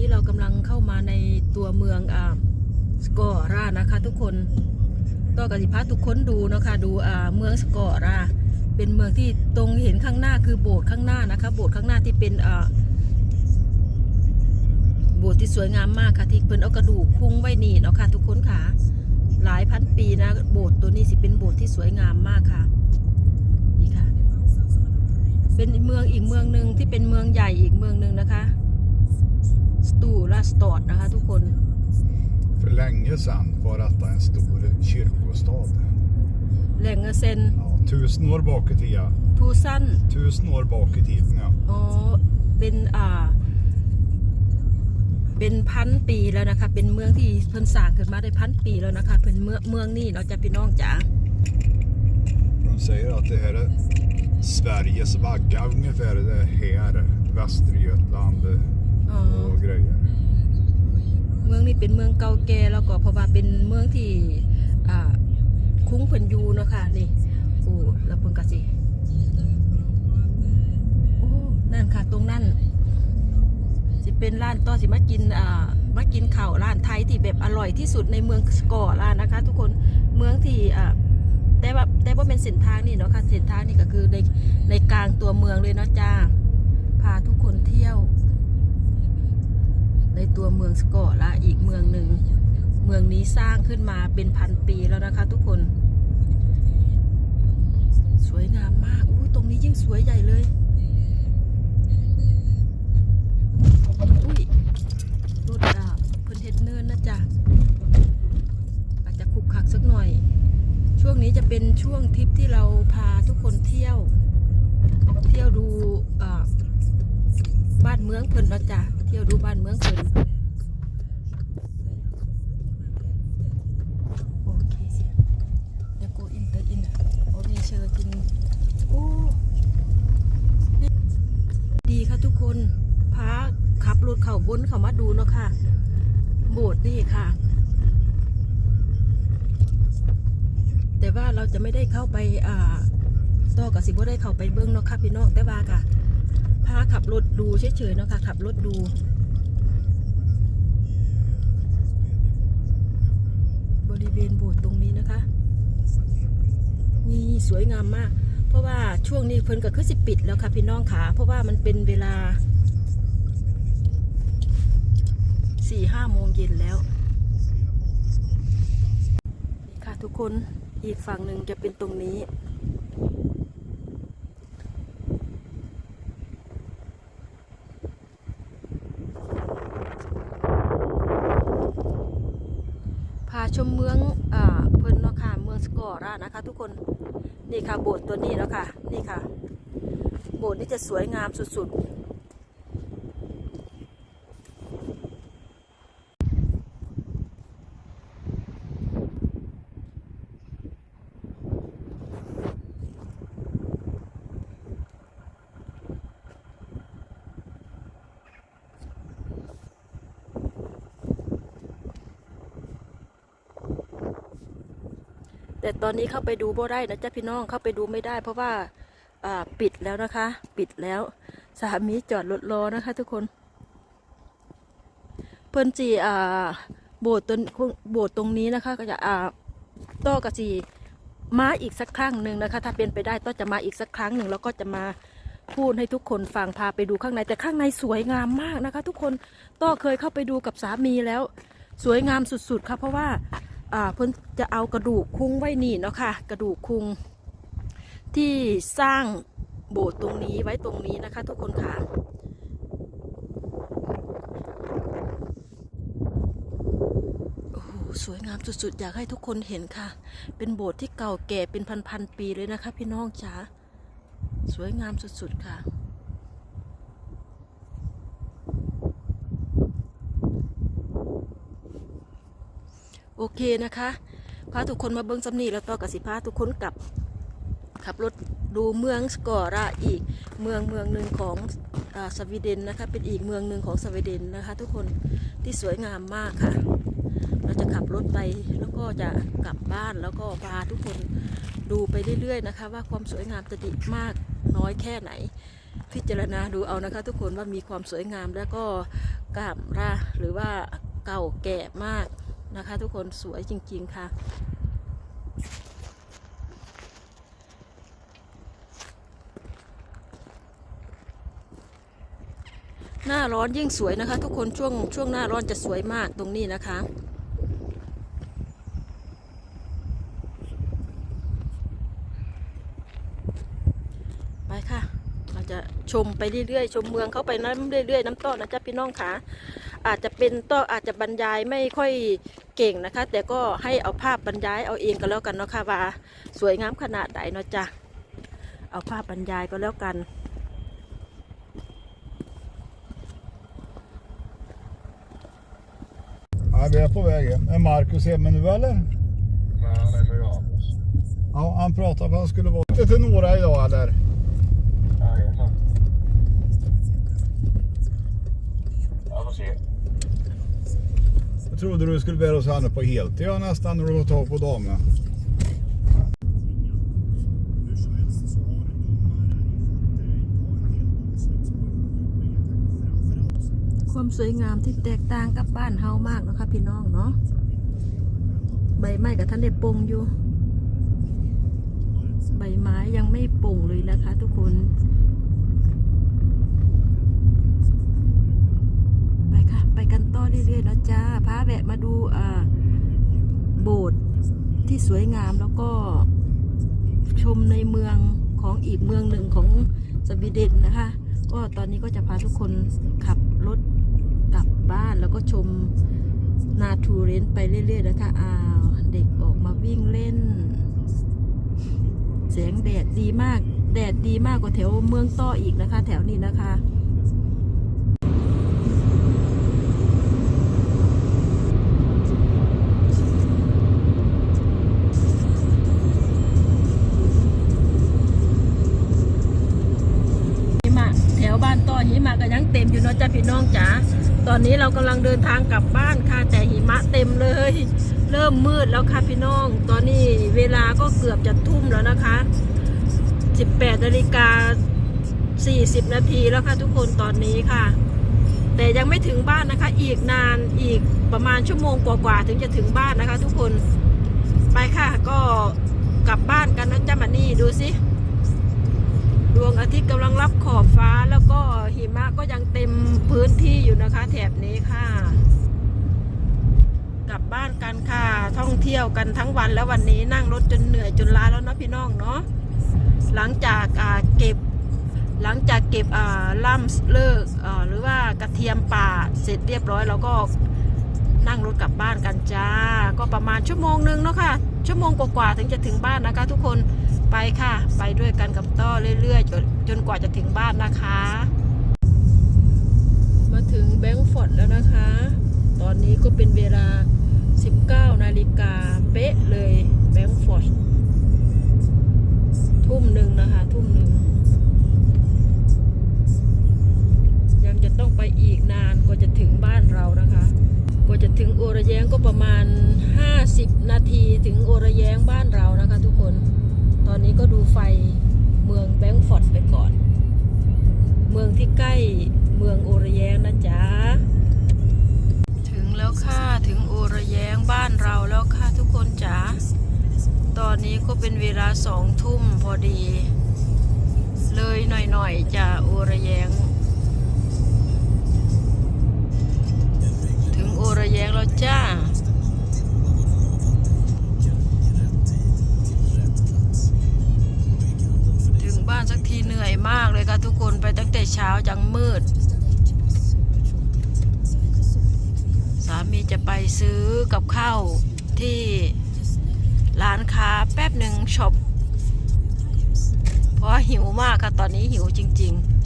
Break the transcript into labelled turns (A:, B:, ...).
A: นี้เรากำลังเข้ามาในตัวเมืองอ่าสกอรานะคะ ทุกคนก็กสิพาทุกคนดูนะคะดูอ่าเมืองสกอรา เป็นเมืองที่ตรงเห็นข้างหน้าคือโบสถ์ข้างหน้านะคะ โบสถ์ข้างหน้าที่เป็นอ่าโบสถ์ที่สวยงามมากค่ะที่เพิ่นเอากระดูกคุ้งไว้นี่เนาะค่ะทุกคนค่ะหลายพันปีนะ โบสถ์ตัวนี้สิเป็นโบสถ์ที่สวยงามมากค่ะนี่ค่ะ เป็นเมืองอีกเมืองหนึ่งที่เป็นเมืองใหญ่อีกเมืองหนึ่งนะคะ สตูลาสตอดนะคะทุกคน
B: För länge sedan var detta en stor kyrkostad.
A: แหล่งเซน
B: Ja, tusen år bak i tiden.
A: ทูซัน
B: Tusen år bak i tiden, ja.
A: อ๋อ เป็นอ่า เป็นพันปีแล้วนะคะ เป็นเมืองที่เพิ่นสร้างขึ้นมาได้พันปีแล้วนะคะ เป็นเมืองเมืองนี่เราจะพี่น้องจ๋า
B: De säger att det här är Sveriges vagga ungefär. Det är här, Västergötland
A: อ๋อ
B: och grejer.
A: เมืองนี้เป็นเมืองเก่าแก่แล้วก็เพราะว่าเป็นเมืองที่อ่าคุ้งเพิ่นอยู่เนาะค่ะนี่โอ้แล้วเพิ่นก็สิโอ้นั่นค่ะตรงนั้นสิเป็นร้านต่อสิมากินอ่ามากินข้าวร้านไทยที่แบบอร่อยที่สุดในเมืองสกอร์ร้านนะคะ ทุกคนเมืองที่อ่าแต่ว่าแต่ว่าเป็นเส้นทางนี่เนาะค่ะเส้นทางนี่ก็คือในในกลางตัวเมืองเลยเนาะจ้าพาทุกคนเที่ยว ในตัวเมืองสกอตละอีกเมืองหนึ่งเมืองนี้สร้างขึ้นมาเป็นพันปีแล้วนะคะทุกคน สวยงามมากอู้ตรงนี้ยิ่งสวยใหญ่เลยอุ้ยรถอะเพิ่นเฮ็ดเนินนะจ๊ะอาจจะขุกขักสักหน่อย ช่วงนี้จะเป็นช่วงทริปที่เราพาทุกคนเที่ยว เที่ยวดูบ้านเมืองเพิ่นนะจ๊ะ เที่ยวดูบ้านเมืองเพิ่นโอเคเดี๋ยวกูอินเตอร์อินอะโอเคเชิญจริงโอ้ดีค่ะทุกคนพาขับรถเข่าบนเขามาดูเนาะค่ะ โบสถ์นี่ค่ะ แต่ว่าเราจะไม่ได้เข้าไปอ่าต่อกับสิบ่ได้เข้าไปเบิ้งเนาะค่ะพี่น้องแต่ว่าค่ะ พาขับรถดูเฉยๆเนาะค่ะขับรถดูบริเวณโบสถ์ตรงนี้นะคะ นี่สวยงามมาก เพราะว่าช่วงนี้เพิ่นก็คือสิปิดแล้วค่ะพี่น้องขาเพราะว่ามันเป็นเวลาสี่ห้าโมงเย็นแล้ว ค่ะทุกคนอีกฝั่งหนึ่งจะเป็นตรงนี้ พาชมเมืองอ่าเพิ่นเนาะค่ะเมืองสกอร่านะคะ ทุกคนนี่ค่ะโบสถ์ตัวนี้เนาะค่ะนี่ค่ะ โบสถ์นี่จะสวยงามสุดๆ แต่ตอนนี้เข้าไปดูบ่ได้นะจ๊ะพี่น้องเข้าไปดูไม่ได้ เพราะว่าปิดแล้วนะคะ ปิดแล้วสามีจอดรถรอนะคะ ทุกคน เพิ่นจีอ่าโบสถ์ตรงโบสถ์ตรงนี้นะคะ ก็จะอ่าต่อกับจีมาอีกสักครั้งหนึ่งนะคะ ถ้าเป็นไปได้ต้อจะมาอีกสักครั้งหนึ่งแล้วก็จะมาพูดให้ทุกคนฟังพาไปดูข้างในแต่ข้างในสวยงามมากนะคะ ทุกคนต้อเคยเข้าไปดูกับสามีแล้ว สวยงามสุดๆค่ะเพราะว่า อ่าเพิ่นจะเอากระดูกคุ้งไว้นี่เนาะค่ะ กระดูกคุ้งที่สร้างโบสถ์ตรงนี้ไว้ตรงนี้นะคะ ทุกคนค่ะโอ้โหสวยงามสุดๆ อยากให้ทุกคนเห็นค่ะ เป็นโบสถ์ที่เก่าแก่เป็นพันๆปีเลยนะคะ พี่น้องจ๋า สวยงามสุดๆ ค่ะ โอเคนะคะพาทุกคนมาเบิ้งสำนีแล้วต่อกับสิพาทุกคนกลับขับรถดูเมืองสกอราอีกเมืองเมืองหนึ่งของอสวีเดนนะคะ เป็นอีกเมืองหนึ่งของสวีเดนนะคะ ทุกคนที่สวยงามมากค่ะ เราจะขับรถไปแล้วก็จะกลับบ้านแล้วก็พาทุกคนดูไปเรื่อยๆนะคะ ว่าความสวยงามจะดีมากน้อยแค่ไหน พิจารณาดูเอานะคะ ทุกคนว่ามีความสวยงามแล้วก็กล้ามราหรือว่าเก่าแก่มาก นะคะทุกคนสวยจริง ๆ ค่ะ หน้าร้อนยิ่งสวยนะคะ ทุกคนช่วงช่วงหน้าร้อนจะสวยมากตรงนี้นะคะไปค่ะ เราจะชมไปเรื่อยๆ ชมเมืองเข้าไปน้ำเรื่อยๆ น้ำต้อนะจ๊ะพี่น้องค่ะ อาจจะเป็นต้ออาจจะบรรยายไม่ค่อยเก่งนะคะ แต่ก็ให้เอาภาพบรรยายเอาเองก็แล้วกันเนาะค่ะว่าสวยงามขนาดไหนเนาะจ๊ะเอาภาพบรรยายก็แล้วกัน
B: Ja, vi är på väg hem. Är Marcus hemma nu eller?
C: Nej, han är med Amos.
B: Ja, han pratade om att han skulle vara ute till några idag eller?
C: Jajamän. Jag får se.
B: Jag trodde du skulle bära oss henne på heltid ja, nästan när du var tag på damen.
A: ความสวยงามที่แตกต่างกับบ้านเฮามากนะคะพี่น้องเนาะ ใบไม้กับท่านได้ปงอยู่ ใบไม้ยังไม่ปงเลยนะคะ ทุกคน ไปค่ะ ไปกันต่อ เรื่อยๆนะจ้าพาแวะมาดูอ่าโบสถ์ที่สวยงามแล้วก็ชมในเมืองของอีกเมืองหนึ่งของสวีเดนนะคะ ก็ตอนนี้ก็จะพาทุกคนขับรถกลับบ้านแล้วก็ชมนาทูเรนไปเรื่อยๆนะคะอ้าวเด็กออกมาวิ่งเล่นแสงแดดดีมาก แดดดีมากกว่าแถวเมืองต้ออีกนะคะ แถวนี้นะคะแถวบ้านต้อหิมะก็ยังเต็มอยู่เนะจ้าพี่น้องจ๋าตอนนี้เรากำลังเดินทางกลับบ้านค่ะแต่หิมะเต็มเลย เริ่มมืดแล้วค่ะพี่น้อง ตอนนี้เวลาก็เกือบจะทุ่มแล้วนะคะ 18นาฬิกา40 นาทีแล้วค่ะทุกคนตอนนี้ค่ะ แต่ยังไม่ถึงบ้านนะคะ อีกนานอีกประมาณชั่วโมงกว่าๆถึงจะถึงบ้านนะคะ ทุกคนไปค่ะก็กลับบ้านกันนะจ้ามานี่ดูสิ ดวงอาทิตย์กำลังรับขอบฟ้าแล้วก็หิมะก็ยังเต็มพื้นที่อยู่นะคะ แถบนี้ค่ะ กลับบ้านกันค่ะ ท่องเที่ยวกันทั้งวันแล้ววันนี้นั่งรถจนเหนื่อยจนล้าแล้วเนาะพี่น้องเนาะหลังจากเก็บหลังจากเก็บล่ำเลิกหรือว่ากระเทียมป่าเสร็จเรียบร้อยเราก็นั่งรถกลับบ้านกันจ้า ก็ประมาณชั่วโมงหนึงเนาะค่ะ ชั่วโมงกว่าๆถึงจะถึงบ้านนะคะ ทุกคน ไปค่ะ ไปด้วยกันกับต้อเรื่อยๆจนจนกว่าจะถึงบ้านนะคะ มาถึงแบงก์ฟอร์ดแล้วนะคะ ตอนนี้ก็เป็นเวลา 19 นาฬิกาเป๊ะเลยแบงก์ฟอร์ดทุ่มหนึ่งนะคะ ทุ่มหนึ่งยังจะต้องไปอีกนานกว่าจะถึงบ้านเรานะคะ กว่าจะถึงโอระแยงก็ประมาณ 50 นาทีถึงโอระแยงบ้านเรานะคะทุกคน ตอนนี้ก็ดูไฟเมืองแบงก์ฟอร์ดไปก่อน เมืองที่ใกล้เมืองโอระแยงนะจ๊ะ ถึงแล้วค่ะถึงโอระแยงบ้านเราแล้วค่ะทุกคนจ๋า ตอนนี้ก็เป็นเวลาสองทุ่มพอดี เลยหน่อยๆจะโอระแยง ถึงโอระแยงแล้วจ้าานสักทีเหนื่อยมากเลยค่ะทุกคนไปตั้งแต่เช้าจังมืด สามีจะไปซื้อกับข้าวที่ร้านค้าแป๊บหนึ่งช็อปเพราะหิวมากค่ะตอนนี้หิวจริง ๆ